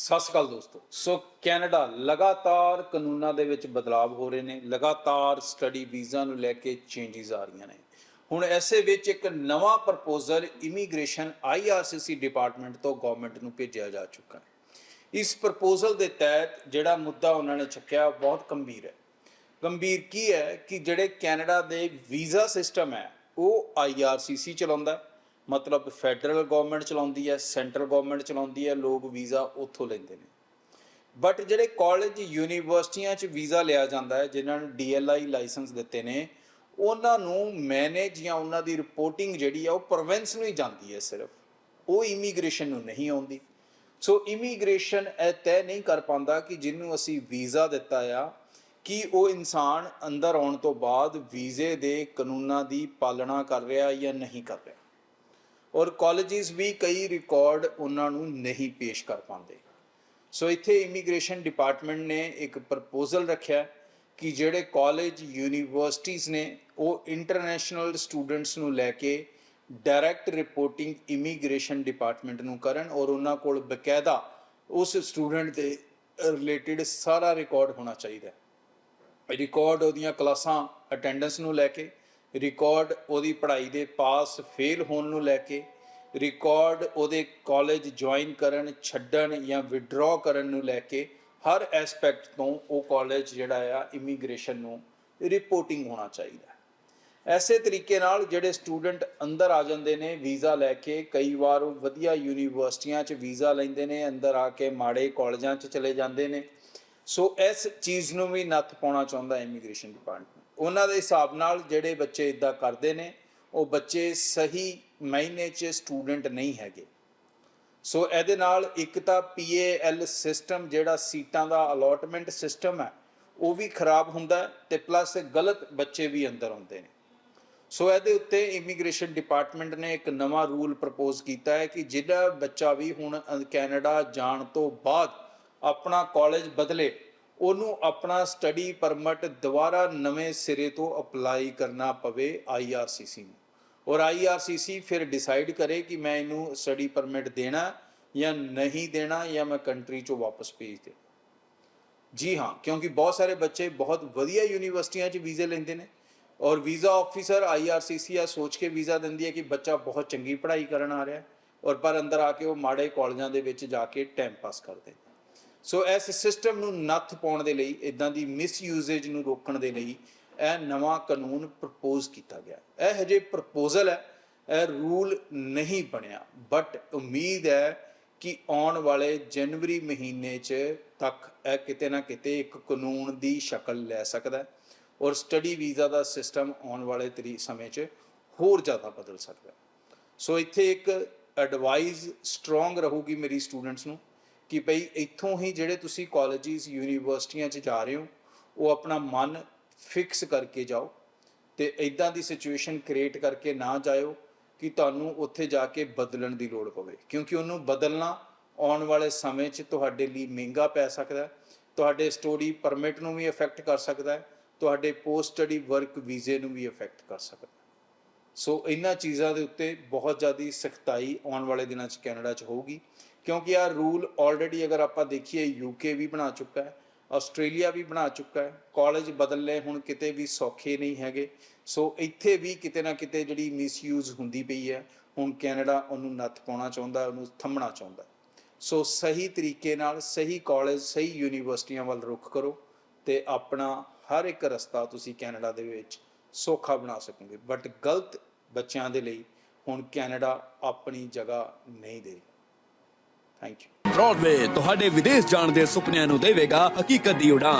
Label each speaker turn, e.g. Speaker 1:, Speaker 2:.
Speaker 1: ਸਤਿ ਸ਼੍ਰੀ ਅਕਾਲ ਦੋਸਤੋ। ਸੋ ਕੈਨੇਡਾ ਲਗਾਤਾਰ ਕਾਨੂੰਨਾਂ ਦੇ ਵਿੱਚ ਬਦਲਾਅ ਹੋ ਰਹੇ ਨੇ, ਲਗਾਤਾਰ ਸਟੱਡੀ ਵੀਜ਼ਾ ਨੂੰ ਲੈ ਕੇ ਚੇਂਜਸ ਆ ਰਹੀਆਂ ਨੇ। ਹੁਣ ਐਸੇ ਵਿੱਚ ਇੱਕ ਨਵਾਂ ਪ੍ਰਪੋਜ਼ਲ ਇਮੀਗ੍ਰੇਸ਼ਨ ਆਈਆਰਸੀਸੀ ਡਿਪਾਰਟਮੈਂਟ ਤੋਂ ਗਵਰਨਮੈਂਟ ਨੂੰ ਭੇਜਿਆ ਜਾ ਚੁੱਕਾ ਹੈ। ਇਸ ਪ੍ਰਪੋਜ਼ਲ ਦੇ ਤਹਿਤ ਜਿਹੜਾ ਮੁੱਦਾ ਉਹਨਾਂ ਨੇ ਚੱਕਿਆ ਬਹੁਤ ਗੰਭੀਰ ਹੈ। ਗੰਭੀਰ ਕੀ ਹੈ ਕਿ ਜਿਹੜੇ ਕੈਨੇਡਾ ਦੇ ਵੀਜ਼ਾ ਸਿਸਟਮ ਹੈ, ਉਹ ਆਈਆਰਸੀਸੀ ਚਲਾਉਂਦਾ ਹੈ। ਮਤਲਬ ਫੈਡਰਲ ਗਵਰਨਮੈਂਟ ਚਲਾਉਂਦੀ ਹੈ ਸੈਂਟਰਲ ਗਵਰਨਮੈਂਟ ਚਲਾਉਂਦੀ ਹੈ, ਲੋਕ ਵੀਜ਼ਾ ਉੱਥੋਂ ਲੈਂਦੇ ਨੇ। ਬਟ ਜਿਹੜੇ ਕਾਲਜ ਯੂਨੀਵਰਸਿਟੀਆਂ 'ਚ ਵੀਜ਼ਾ ਲਿਆ ਜਾਂਦਾ ਹੈ, ਜਿਨ੍ਹਾਂ ਨੂੰ ਡੀਐਲਆਈ ਲਾਇਸੈਂਸ ਦਿੱਤੇ ਨੇ, ਉਹਨਾਂ ਨੂੰ ਮੈਨੇਜ ਜਾਂ ਉਹਨਾਂ ਦੀ ਰਿਪੋਰਟਿੰਗ ਜਿਹੜੀ ਆ, ਉਹ ਪ੍ਰੋਵਿੰਸ ਨੂੰ ਹੀ ਜਾਂਦੀ ਹੈ ਸਿਰਫ। ਉਹ ਇਮੀਗ੍ਰੇਸ਼ਨ ਨੂੰ ਨਹੀਂ ਆਉਂਦੀ। ਸੋ ਇਮੀਗ੍ਰੇਸ਼ਨ ਇਹ ਤੈਅ ਨਹੀਂ ਕਰ ਪਾਉਂਦਾ ਕਿ ਜਿਹਨੂੰ ਅਸੀਂ ਵੀਜ਼ਾ ਦਿੱਤਾ ਆ, ਕਿ ਉਹ ਇਨਸਾਨ ਅੰਦਰ ਆਉਣ ਤੋਂ ਬਾਅਦ ਵੀਜ਼ੇ ਦੇ ਕਾਨੂੰਨਾਂ ਦੀ ਪਾਲਣਾ ਕਰ ਰਿਹਾ ਜਾਂ ਨਹੀਂ ਕਰ ਰਿਹਾ। ਔਰ ਕਾਲਜਿਸ ਵੀ ਕਈ ਰਿਕਾਰਡ ਉਹਨਾਂ ਨੂੰ ਨਹੀਂ ਪੇਸ਼ ਕਰ ਪਾਉਂਦੇ। ਸੋ ਇੱਥੇ ਇਮੀਗ੍ਰੇਸ਼ਨ ਡਿਪਾਰਟਮੈਂਟ ਨੇ ਇੱਕ ਪ੍ਰਪੋਜ਼ਲ ਰੱਖਿਆ ਕਿ ਜਿਹੜੇ ਕਾਲਜ ਯੂਨੀਵਰਸਿਟੀਆਂ ਨੇ, ਉਹ ਇੰਟਰਨੈਸ਼ਨਲ ਸਟੂਡੈਂਟਸ ਨੂੰ ਲੈ ਕੇ ਡਾਇਰੈਕਟ ਰਿਪੋਰਟਿੰਗ ਇਮੀਗ੍ਰੇਸ਼ਨ ਡਿਪਾਰਟਮੈਂਟ ਨੂੰ ਕਰਨ ਔਰ ਉਹਨਾਂ ਕੋਲ ਬਕਾਇਦਾ ਉਸ ਸਟੂਡੈਂਟ ਦੇ ਰਿਲੇਟਡ ਸਾਰਾ ਰਿਕਾਰਡ ਹੋਣਾ ਚਾਹੀਦਾ। ਹੈ ਰਿਕਾਰਡ ਉਹਦੀਆਂ ਕਲਾਸਾਂ ਅਟੈਂਡੈਂਸ ਨੂੰ ਲੈ ਕੇ ਰਿਕਾਰਡ ਉਹਦੀ ਪੜ੍ਹਾਈ ਦੇ ਪਾਸ ਫੇਲ ਹੋਣ ਨੂੰ ਲੈ ਕੇ ਰਿਕਾਰਡ ਉਹਦੇ ਕਾਲਜ ਜੁਆਇਨ ਕਰਨ, ਛੱਡਣ ਜਾਂ ਵਿਡਰਾਅ ਕਰਨ ਨੂੰ ਲੈ ਕੇ, ਹਰ ਐਸਪੈਕਟ ਤੋਂ ਉਹ ਕਾਲਜ ਜਿਹੜਾ ਆ ਇਮੀਗ੍ਰੇਸ਼ਨ ਨੂੰ ਰਿਪੋਰਟਿੰਗ ਹੋਣਾ ਚਾਹੀਦਾ ਹੈ। ਐਸੇ ਤਰੀਕੇ ਨਾਲ ਜਿਹੜੇ ਸਟੂਡੈਂਟ ਅੰਦਰ ਆ ਜਾਂਦੇ ਨੇ ਵੀਜ਼ਾ ਲੈ ਕੇ, ਕਈ ਵਾਰ ਉਹ ਵਧੀਆ ਯੂਨੀਵਰਸਿਟੀਆਂ 'ਚ ਵੀਜ਼ਾ ਲੈਂਦੇ ਨੇ, ਅੰਦਰ ਆ ਕੇ ਮਾੜੇ ਕਾਲਜਾਂ 'ਚ ਚਲੇ ਜਾਂਦੇ ਨੇ। ਸੋ ਇਸ ਚੀਜ਼ ਨੂੰ ਵੀ ਨੱਥ ਪਾਉਣਾ ਚਾਹੁੰਦਾ ਇਮੀਗ੍ਰੇਸ਼ਨ ਡਿਪਾਰਟਮੈਂਟ ਉਹਨਾਂ ਦੇ ਹਿਸਾਬ ਨਾਲ ਜਿਹੜੇ ਬੱਚੇ ਇਦਾਂ ਕਰਦੇ ਨੇ, ਉਹ ਬੱਚੇ ਸਹੀ ਮਹੀਨੇ 'ਚ ਸਟੂਡੈਂਟ ਨਹੀਂ ਹੈਗੇ। ਸੋ ਇਹਦੇ ਨਾਲ ਇੱਕ ਤਾਂ ਪੀਏਐਲ ਸਿਸਟਮ ਜਿਹੜਾ ਸੀਟਾਂ ਦਾ ਅਲੋਟਮੈਂਟ ਸਿਸਟਮ ਹੈ, ਉਹ ਵੀ ਖਰਾਬ ਹੁੰਦਾ ਹੈ ਤੇ ਪਲੱਸ ਗਲਤ ਬੱਚੇ ਵੀ ਅੰਦਰ ਆਉਂਦੇ ਨੇ। ਸੋ ਇਹਦੇ ਉੱਤੇ ਇਮੀਗ੍ਰੇਸ਼ਨ ਡਿਪਾਰਟਮੈਂਟ ਨੇ ਇੱਕ ਨਵਾਂ ਰੂਲ ਪ੍ਰਪੋਜ਼ ਕੀਤਾ ਹੈ ਕਿ ਜਿਹੜਾ ਬੱਚਾ ਵੀ ਹੁਣ ਕੈਨੇਡਾ ਜਾਣ ਤੋਂ ਬਾਅਦ ਆਪਣਾ ਕਾਲਜ ਬਦਲੇ ਉਹਨੂੰ ਆਪਣਾ ਸਟੱਡੀ ਪਰਮਿਟ ਦੁਬਾਰਾ ਨਵੇਂ ਸਿਰੇ ਤੋਂ ਅਪਲਾਈ ਕਰਨਾ ਪਵੇ ਆਈਆਰਸੀਸੀ ਨੂੰ। ਔਰ ਆਈਆਰਸੀਸੀ ਫਿਰ ਡਿਸਾਈਡ ਕਰੇ ਕਿ ਮੈਂ ਇਹਨੂੰ ਸਟੱਡੀ ਪਰਮਿਟ ਦੇਣਾ ਜਾਂ ਨਹੀਂ ਦੇਣਾ ਜਾਂ ਮੈਂ ਕੰਟਰੀ ਚੋਂ ਵਾਪਸ ਭੇਜ ਦੇ ਜੀ ਹਾਂ, ਕਿਉਂਕਿ ਬਹੁਤ ਸਾਰੇ ਬੱਚੇ ਬਹੁਤ ਵਧੀਆ ਯੂਨੀਵਰਸਿਟੀਆਂ 'ਚ ਵੀਜ਼ੇ ਲੈਂਦੇ ਨੇ ਔਰ ਵੀਜ਼ਾ ਆਫੀਸਰ ਆਈਆਰਸੀਸੀ ਆ, ਸੋਚ ਕੇ ਵੀਜ਼ਾ ਦਿੰਦੀ ਹੈ ਕਿ ਬੱਚਾ ਬਹੁਤ ਚੰਗੀ ਪੜ੍ਹਾਈ ਕਰਨ ਆ ਰਿਹਾ ਔਰ ਪਰ ਅੰਦਰ ਆ ਕੇ ਉਹ ਮਾੜੇ ਕਾਲਜਾਂ ਦੇ ਵਿੱਚ ਜਾ ਕੇ ਟਾਈਮ ਪਾਸ ਕਰਦੇ ਸੋ ਇਸ ਸਿਸਟਮ ਨੂੰ ਨੱਥ ਪਾਉਣ ਦੇ ਲਈ ਇਦਾਂ ਦੀ ਮਿਸਯੂਜ਼ੇਜ ਨੂੰ ਰੋਕਣ ਦੇ ਲਈ, ਇਹ ਨਵਾਂ ਕਾਨੂੰਨ ਪ੍ਰਪੋਜ਼ ਕੀਤਾ ਗਿਆ। ਇਹ ਹਜੇ ਪ੍ਰਪੋਜ਼ਲ ਹੈ, ਇਹ ਰੂਲ ਨਹੀਂ ਬਣਿਆ। ਬਟ ਉਮੀਦ ਹੈ ਕਿ ਆਉਣ ਵਾਲੇ ਜਨਵਰੀ ਮਹੀਨੇ 'ਚ ਤੱਕ ਇਹ ਕਿਤੇ ਨਾ ਕਿਤੇ ਇੱਕ ਕਾਨੂੰਨ ਦੀ ਸ਼ਕਲ ਲੈ ਸਕਦਾ ਔਰ ਸਟੱਡੀ ਵੀਜ਼ਾ ਦਾ ਸਿਸਟਮ ਆਉਣ ਵਾਲੇ ਤਰੀ, ਸਮੇਂ 'ਚ ਹੋਰ ਜ਼ਿਆਦਾ ਬਦਲ ਸਕਦਾ ਸੋ ਇੱਥੇ ਇੱਕ ਐਡਵਾਈਸ ਸਟਰੋਂਗ ਰਹੂਗੀ ਮੇਰੀ ਸਟੂਡੈਂਟਸ ਨੂੰ। ਕਿ ਭਈ ਇੱਥੋਂ ਹੀ ਜਿਹੜੇ ਤੁਸੀਂ ਕਾਲਜਿਸ ਯੂਨੀਵਰਸਿਟੀਆਂ 'ਚ ਜਾ ਰਹੇ ਹੋ, ਉਹ ਆਪਣਾ ਮਨ ਫਿਕਸ ਕਰਕੇ ਜਾਓ ਤੇ ਇਦਾਂ ਦੀ ਸਿਚੁਏਸ਼ਨ ਕ੍ਰੀਏਟ ਕਰਕੇ ਨਾ ਜਾਇਓ ਕਿ ਤੁਹਾਨੂੰ ਉੱਥੇ ਜਾ ਕੇ ਬਦਲਣ ਦੀ ਲੋੜ ਪਵੇ। ਕਿਉਂਕਿ ਉਹਨੂੰ ਬਦਲਣਾ ਆਉਣ ਵਾਲੇ ਸਮੇਂ 'ਚ ਤੁਹਾਡੇ ਲਈ ਮਹਿੰਗਾ ਪੈ ਸਕਦਾ ਹੈ, ਤੁਹਾਡੇ ਸਟੱਡੀ ਪਰਮਿਟ ਨੂੰ ਵੀ ਅਫੈਕਟ ਕਰ ਸਕਦਾ ਹੈ, ਤੁਹਾਡੇ ਪੋਸਟ ਸਟੱਡੀ ਵਰਕ ਵੀਜ਼ੇ ਨੂੰ ਵੀ ਅਫੈਕਟ ਕਰ ਸਕਦਾ ਹੈ। ਸੋ ਇਹਨਾਂ ਚੀਜ਼ਾਂ ਦੇ ਉੱਤੇ ਬਹੁਤ ਜ਼ਿਆਦੀ ਸਖਤਾਈ ਆਉਣ ਵਾਲੇ ਦਿਨਾਂ 'ਚ ਕੈਨੇਡਾ 'ਚ ਹੋਊਗੀ। ਕਿਉਂਕਿ ਆ ਰੂਲ ਆਲਰੇਡੀ ਅਗਰ ਆਪਾਂ ਦੇਖੀਏ ਯੂਕੇ ਵੀ ਬਣਾ ਚੁੱਕਾ ਹੈ, ਆਸਟ੍ਰੇਲੀਆ ਵੀ ਬਣਾ ਚੁੱਕਾ ਹੈ ਕਾਲਜ ਬਦਲਨੇ ਹੁਣ ਕਿਤੇ ਵੀ ਸੌਖੇ ਨਹੀਂ ਹੈਗੇ। ਸੋ ਇੱਥੇ ਵੀ ਕਿਤੇ ਨਾ ਕਿਤੇ ਜਿਹੜੀ ਮਿਸਯੂਜ਼ ਹੁੰਦੀ ਪਈ ਹੈ, ਹੁਣ ਕੈਨੇਡਾ ਉਹਨੂੰ ਨੱਥ ਪਾਉਣਾ ਚਾਹੁੰਦਾ, ਉਹਨੂੰ ਥੰਮਣਾ ਚਾਹੁੰਦਾ। ਸੋ ਸਹੀ ਤਰੀਕੇ ਨਾਲ, ਸਹੀ ਕਾਲਜ ਸਹੀ ਯੂਨੀਵਰਸਿਟੀਆਂ ਵੱਲ ਰੁਖ ਕਰੋ ਤੇ ਆਪਣਾ ਹਰ ਇੱਕ ਰਸਤਾ ਤੁਸੀਂ ਕੈਨੇਡਾ ਦੇ ਵਿੱਚ ਸੌਖਾ ਬਣਾ ਸਕੋਗੇ। ਬਟ ਗਲਤ ਬੱਚਿਆਂ ਦੇ ਲਈ ਹੁਣ ਕੈਨੇਡਾ ਆਪਣੀ ਜਗ੍ਹਾ ਨਹੀਂ ਦੇ ਥੈਂਕ ਯੂ
Speaker 2: ਬ੍ਰੌਡਵੇ ਤੁਹਾਡੇ ਵਿਦੇਸ਼ ਜਾਣ ਦੇ ਸੁਪਨਿਆਂ ਨੂੰ ਦੇਵੇਗਾ ਹਕੀਕਤ ਦੀ ਉਡਾਨ।